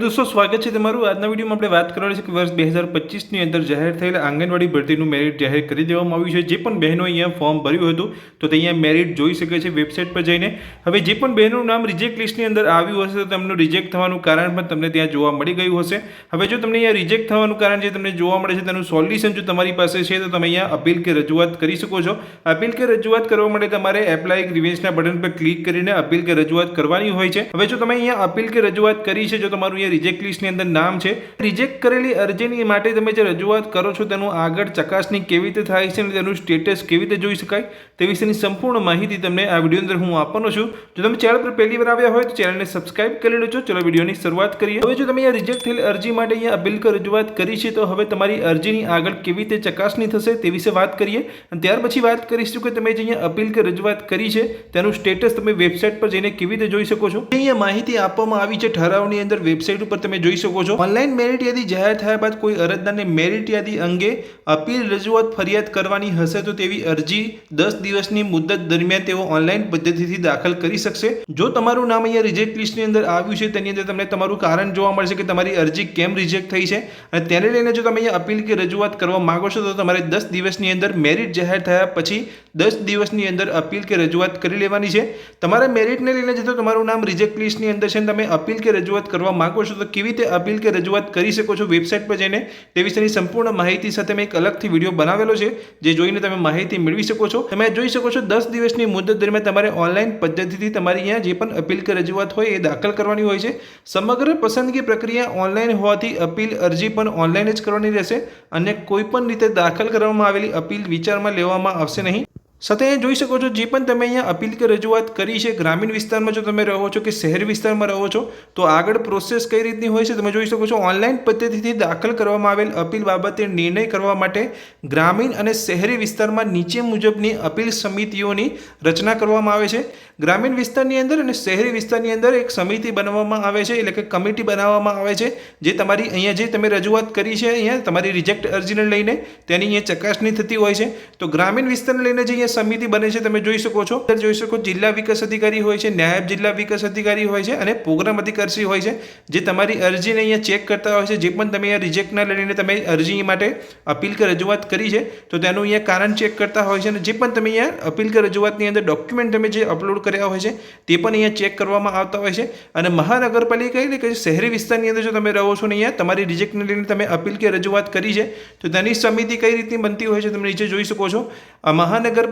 દોસ્તો, સ્વાગત છે તમારું. આજના વિડીયોમાં આપણે વાત કરવાની છે કે વર્ષ બે હજાર પચીસની અંદર જાહેર થયેલ આંગણવાડી ભરતીનું મેરિટ જાહેર કરી દેવામાં આવ્યું છે. જે પણ બહેનો અહીંયા ફોર્મ ભર્યું હતું, તો તે અહીંયા મેરિટ જોઈ શકે છે વેબસાઇટ પર જઈને. હવે જે પણ બહેનોનું નામ રિજેક્ટ લિસ્ટની અંદર આવ્યું હશે, તો તેમનું રિજેક્ટ થવાનું કારણ પણ તમને ત્યાં જોવા મળી ગયું હશે. હવે જો તમને અહીંયા રિજેક્ટ થવાનું કારણ જે તમને જોવા મળે છે, તેનું સોલ્યુશન જો તમારી પાસે છે, તો તમે અહીંયા અપીલ કે રજૂઆત કરી શકો છો. અપીલ કે રજૂઆત કરવા માટે તમારે એપ્લાય રિવેન્સના બટન પર ક્લિક કરીને અપીલ કે રજૂઆત કરવાની હોય છે. હવે જો તમે અહીંયા અપીલ કે રજૂઆત કરી છે, જો તમારું રિજેક્ટ લિસ્ટની અંદર નામ છે. રિજેક્ટ કરેલી અરજીની માટે તમે જે રજૂઆત કરો છો તેનું આગળ ચકાસણી કેવી રીતે થાય છે અને તેનું સ્ટેટસ કેવી રીતે જોઈ શકાય તે વિશેની સંપૂર્ણ માહિતી તમને આ વીડિયો અંદર હું આપવાનો છું. જો તમે ચેનલ પર પહેલી વાર આવ્યા હોય તો ચેનલને સબસ્ક્રાઇબ કરી લેજો. ચલો વિડીયોની શરૂઆત કરીએ. હવે જો તમે અહીંયા રિજેક્ટ થયેલી અરજી માટે અહીંયા અપીલ રજૂઆત કરી છે તો હવે તમારી અરજીની આગળ કેવી રીતે ચકાસણી થશે તે વિશે વાત કરીએ. અને ત્યાર પછી વાત કરીશું કે તમે જે અહીંયા અપીલ કે રજૂઆત કરી છે તેનું સ્ટેટસ તમે વેબસાઇટ પર જઈને કેવી રીતે જોઈ શકો છો. અહીંયા માહિતી આપવામાં આવી છે ઠરાવની અંદર વેબસાઇટ ઉપર તમે જોઈ શકો છો. ઓનલાઈન મેરિટ યાદી જાહેર થયા બાદ કોઈ અરજદારને મેરિટ યાદી અંગે અપીલ, રજૂઆત, ફરિયાદ કરવાની હશે તો તેવી અરજી દસ દિવસની મુદત દરમિયાન તેઓ ઓનલાઈન પદ્ધતિથી દાખલ કરી શકશે. જો તમારું નામ અહીંયા રિજેક્ટ લિસ્ટની અંદર આવ્યું છે, તેની અંદર તમને તમારું કારણ જોવા મળશે કે તમારી અરજી કેમ રિજેક્ટ થઈ છે. અને તેને લઈને જો તમે અહીંયા અપીલ કે રજૂઆત કરવા માંગો છો, તો તમારે દસ દિવસની અંદર મેરિટ જાહેર થયા પછી દસ દિવસની અંદર અપીલ કે રજૂઆત કરી લેવાની છે. તમારા મેરિટને લઈને જો તમારું નામ રિજેક્ટ લિસ્ટની અંદર છે તમે અપીલ કે રજૂઆત કરવા માંગો છો તો કેવી રીતે અપીલ કે રજૂઆત કરી શકો છો વેબસાઇટ પર જઈને? તે વિશેની સંપૂર્ણ માહિતી સાથે મેં એક અલગથી વીડિયો બનાવેલો છે, જે જોઈને તમે માહિતી મેળવી શકો છો. તમે જોઈ શકો છો દસ દિવસની મુદત દરમિયાન તમારે ઓનલાઈન પદ્ધતિથી તમારી અહીંયા જે પણ અપીલ કે રજૂઆત હોય એ દાખલ કરવાની હોય છે. સમગ્ર પસંદગી પ્રક્રિયા ઓનલાઈન હોવાથી અપીલ અરજી પણ ઓનલાઈન જ કરવાની રહેશે. અને કોઈ પણ રીતે દાખલ કરવામાં આવેલી અપીલ વિચારમાં લેવામાં આવશે નહીં. સાથે અહીંયા જોઈ શકો છો, જે પણ તમે અહીંયા અપીલ કે રજૂઆત કરી છે, ગ્રામીણ વિસ્તારમાં જો તમે રહો છો કે શહેર વિસ્તારમાં રહો છો, તો આગળ પ્રોસેસ કઈ રીતની હોય છે તમે જોઈ શકો છો ઓનલાઈન પદ્ધતિથી દાખલ કરવામાં આવેલ અપીલ બાબતે નિર્ણય કરવા માટે ગ્રામીણ અને શહેરી વિસ્તારમાં નીચે મુજબની અપીલ સમિતિઓની રચના કરવામાં આવે છે. ગ્રામીણ વિસ્તારની અંદર અને શહેરી વિસ્તારની અંદર એક સમિતિ બનાવવામાં આવે છે, એટલે કે કમિટી બનાવવામાં આવે છે, જે તમારી અહીંયા જે તમે રજૂઆત કરી છે, અહીંયા તમારી રિજેક્ટ અરજીને લઈને તેની અહીંયા ચકાસણી થતી હોય છે. તો ગ્રામીણ વિસ્તારને લઈને જે અહીંયા સમિતિ બને છે તમે જોઈ શકો છો. જોઈ શકો જિલ્લા વિકાસ અધિકારી હોય છે, નાયબ જિલ્લા વિકાસ અધિકારી હોય છે અને પ્રોગ્રામ અધિકારી હોય છે. જે તમારી અરજીને અહીંયા ચેક કરતા હોય છે, જે પણ તમે અહીંયા રિજેક્ટના લઈને તમે અરજી માટે અપીલ કે રજૂઆત કરી છે, તો તેનું અહીંયા કારણ ચેક કરતા હોય છે અને જે પણ તમે અહીંયા અપીલ કે રજૂઆતની અંદર ડોક્યુમેન્ટ તમે જે અપલોડ કર્યા હોય છે, તે પણ અહીંયા ચેક કરવામાં આવતા હોય છે. અને મહાનગરપાલિકા એટલે કે શહેરી વિસ્તારની અંદર જો તમે રહો છો ને અહીંયા, તમારી રિજેક્ટને લઈને તમે અપીલ કે રજૂઆત કરી છે, તો તેની સમિતિ કઈ રીતની બનતી હોય છે તમે નીચે જોઈ શકો છો. આ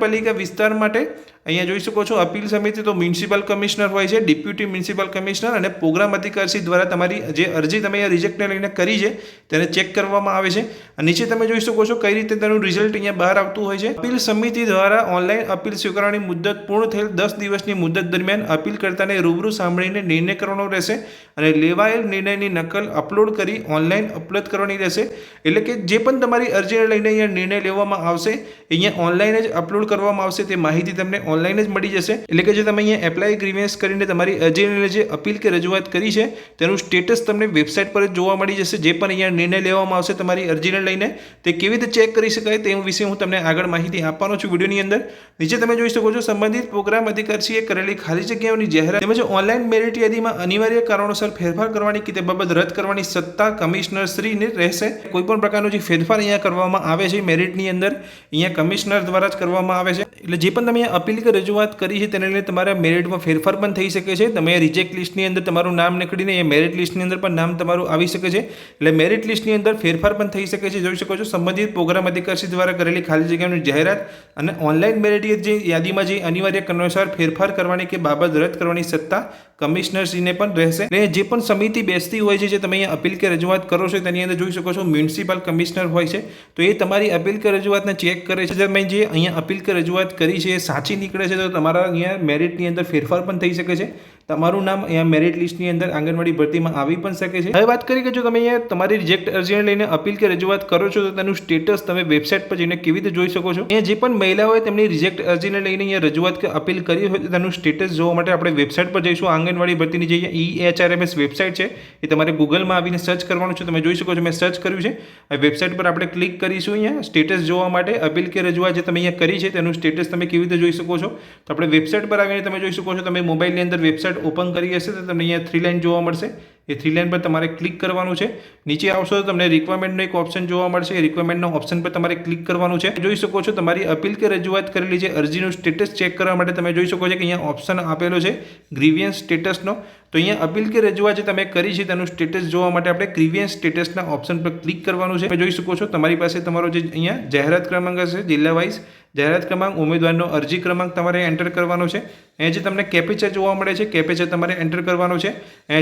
મહાનગરપાલિકા વિસ્તાર માટે અહીંયા જોઈ શકો છો, અપીલ સમિતિ તો મ્યુનિસિપલ કમિશનર હોય છે, ડેપ્યુટી મ્યુનિસિપલ કમિશનર અને પ્રોગ્રામ અધિકારી દ્વારા તમારી જે અરજી તમે અહીંયા રિજેક્ટને લઈને કરી છે, તેને ચેક કરવામાં આવે છે. અને નીચે તમે જોઈ શકો છો કઈ રીતે તેનું રિઝલ્ટ અહીંયા બહાર આવતું હોય છે. અપીલ સમિતિ દ્વારા ઓનલાઈન અપીલ સ્વીકારવાની મુદત પૂર્ણ થયેલ દસ દિવસની મુદત દરમિયાન અપીલ કરતાને રૂબરૂ સાંભળીને નિર્ણય કરવાનો રહેશે અને લેવાયેલ નિર્ણયની નકલ અપલોડ કરી ઓનલાઈન અપલોડ કરવાની રહેશે. એટલે કે જે પણ તમારી અરજીને લઈને અહીંયા નિર્ણય લેવામાં આવશે, અહીંયા ઓનલાઈન જ અપલોડ કરવામાં આવશે તે માહિતી તમને ઓનલાઈન જ મળી જશે. એટલે કે જે તમે અહીંયા એપ્લાય ગ્રીવેન્સ કરીને તમારી અરજીને જે અપીલ કે રજૂઆત કરી છે, તેનું સ્ટેટસ તમને વેબસાઇટ પર જ જોવા મળી જશે. જે પણ અહીંયા નિર્ણય લેવામાં આવશે તમારી અરજીને લઈને, તે કેવી રીતે ચેક કરી શકાય તે વિશે હું તમને આગળ માહિતી આપવાનો છું વિડીયોની અંદર. નીચે તમે જોઈ શકો છો, સંબંધિત પ્રોગ્રામ અધિકારીએ કરેલી ખાલી જગ્યાઓની જાહેરાત તેમજ ઓનલાઈન મેરિટ યાદીમાં અનિવાર્ય કારણોસર ફેરફાર કરવાની કે તે બાબત રદ કરવાની સત્તા કમિશનર શ્રીને રહેશે. કોઈ પણ પ્રકારનો જે ફેરફાર અહીંયા કરવામાં આવે છે મેરિટની અંદર, અહીંયા કમિશનર દ્વારા જ કરવામાં આવે છે. એટલે જે પણ તમે અહીંયા અપીલ કે રજૂઆત કરી છે, તેને લઈને તમારા મેરિટમાં ફેરફાર પણ થઈ શકે છે. તમે રિજેક્ટ લિસ્ટની અંદર તમારું નામ નીકળીને એ મેરિટ લિસ્ટની અંદર પણ નામ તમારું આવી શકે છે. એટલે મેરિટ લિસ્ટની અંદર ફેરફાર પણ થઈ શકે છે. જોઈ શકો છો, સંબંધિત પ્રોગ્રામ અધિકારી દ્વારા કરેલી ખાલી જગ્યાની જાહેરાત અને ઓનલાઈન મેરિટ જે યાદીમાં જે અનિવાર્ય કારણોસર ફેરફાર કરવાની કે બાબત રદ કરવાની સત્તા કમિશનરશ્રીને પણ રહેશે. અને જે પણ સમિતિ બેસતી હોય છે, જે તમે અહીંયા અપીલ કે રજૂઆત કરો છો, તેની અંદર જોઈ શકો છો, મ્યુનિસિપલ કમિશનર હોય છે. તો એ તમારી અપીલ કે રજૂઆતને ચેક કરે છે. તમે જે અહીંયા અપીલ કે રજૂઆત કરી છે, એ સાચી નીકળે છે, તો તમારા અહીંયા મેરિટની અંદર ફેરફાર પણ થઈ શકે છે. તમારું નામ અહીંયા મેરિટ લિસ્ટની અંદર આંગણવાડી ભરતીમાં આવી પણ શકે છે? હવે વાત કરી કે જો તમે અહીંયા તમારી રિજેક્ટ અરજીને લઈને અપીલ કે રજૂઆત કરો છો, તો તેનું સ્ટેટસ તમે વેબસાઇટ પર જઈને કેવી રીતે જોઈ શકો છો? અહીંયા જે પણ મહિલા હોય તેમની રિજેક્ટ અરજીને લઈને અહીંયા રજૂઆત કે અપીલ કરી હોય, તો તેનું સ્ટેટસ જોવા માટે આપણે વેબસાઇટ પર જઈશું. આંગણવાડી ભરતીની જે E H R M S website છે, એ તમારે ગૂગલમાં આવીને સર્ચ કરવાનું છે. તમે જોઈ શકો છો, મેં સર્ચ કર્યું છે. આ વેબસાઇટ પર આપણે ક્લિક કરીશું અહીંયા. સ્ટેટસ જોવા માટે અપીલ કે રજૂઆત જે તમે અહીંયા કરી છે, તેનું સ્ટેટસ તમે કેવી રીતે જોઈ શકો છો? તો આપણે વેબસાઇટ પર આવીને તમે જોઈ શકો છો. તમે મોબાઈલની અંદર વેબસાઇટ ઓપન કરી છીએ તો તમને અહીંયા થ્રી લાઇન જોવા મળશે. એ થ્રી લાઇન પર તમારે ક્લિક કરવાનું છે. નીચે આવશો તો તમને રિક્વાયરમેન્ટનો એક ઓપ્શન જોવા મળશે. એ રિક્વાયરમેન્ટનો ઓપ્શન પર તમારે ક્લિક કરવાનું છે. જોઈ શકો છો તમારી અપીલ કે રજૂઆત કરેલી છે, અરજીનું સ્ટેટસ ચેક કરવા માટે તમે જોઈ શકો છો કે અહીંયા ઓપ્શન આપેલો છે ગ્રીવિયન્સ સ્ટેટસનો તો અહીંયા અપીલ કે રજૂઆત જે તમે કરી છે, તેનું સ્ટેટસ જોવા માટે આપણે ગ્રીવિયન્સ સ્ટેટસના ઓપ્શન પર ક્લિક કરવાનું છે. તમે જોઈ શકો છો તમારી પાસે તમારો જે અહીંયા જાહેરાત ક્રમાંક હશે, જિલ્લા વાઇઝ જાહેરાત ક્રમાંક, ઉમેદવારનો અરજી ક્રમાંક તમારે એન્ટર કરવાનો છે. અહીંયા જે તમને કેપેચર જોવા મળે છે કેપેચર તમારે એન્ટર કરવાનો છે.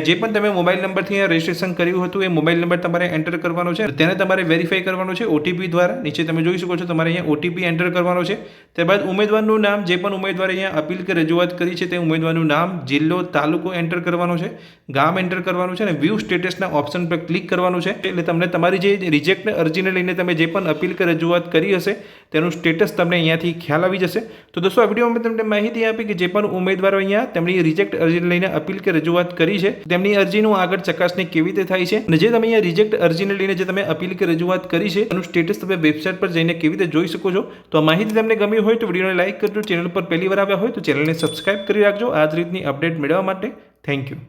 જે પણ તમે મોબાઈલ નંબરથી અહીંયા રજિસ્ટ્રેશન કર્યું હતું, એ મોબાઈલ નંબર તમારે એન્ટર કરવાનો છે. તેને તમારે વેરીફાઈ કરવાનો છે ઓટીપી દ્વારા. નીચે તમે જોઈ શકો છો તમારે અહીંયા ઓટીપી એન્ટર કરવાનો છે. ત્યારબાદ ઉમેદવારનું નામ, જે પણ ઉમેદવારે અહીંયા અપીલ કે રજૂઆત કરી છે તે ઉમેદવારનું નામ, જિલ્લો, તાલુકો એન્ટર કરવાનો છે, ગામ એન્ટર કરવાનું છે અને વ્યૂ સ્ટેટસના ઓપ્શન પર ક્લિક કરવાનું છે. એટલે તમને તમારી જે રિજેક્ટ અરજીને લઈને તમે જે પણ અપીલ કે રજૂઆત કરી હશે, તેનું સ્ટેટસ તમને અહીંયાથી ખ્યાલ આવી જશે. તો દોસ્તો, આ વિડીયોમાં મેં તમને માહિતી આપી કે જે પણ ઉમેદવારો અહીંયા તેમની રિજેક્ટ અરજીને લઈને અપીલ કે રજૂઆત કરી છે, તેમની અરજીનું આગળ ચકાસણી કેવી રીતે થાય છે? અને જે તમે અહીંયા રિજેક્ટ અરજીને લઈને જે તમે અપીલ કે રજૂઆત કરી છે, એનું સ્ટેટસ તમે વેબસાઇટ પર જઈને કેવી રીતે જોઈ શકો છો? તો આ માહિતી તમને ગમી હોય તો વિડીયોને લાઇક કરજો ચેનલ પર પહેલી વાર આવ્યા હોય તો ચેનલને સબસ્ક્રાઇબ કરી રાખજો. આ રીતની અપડેટ મેળવવા માટે થેન્ક યુ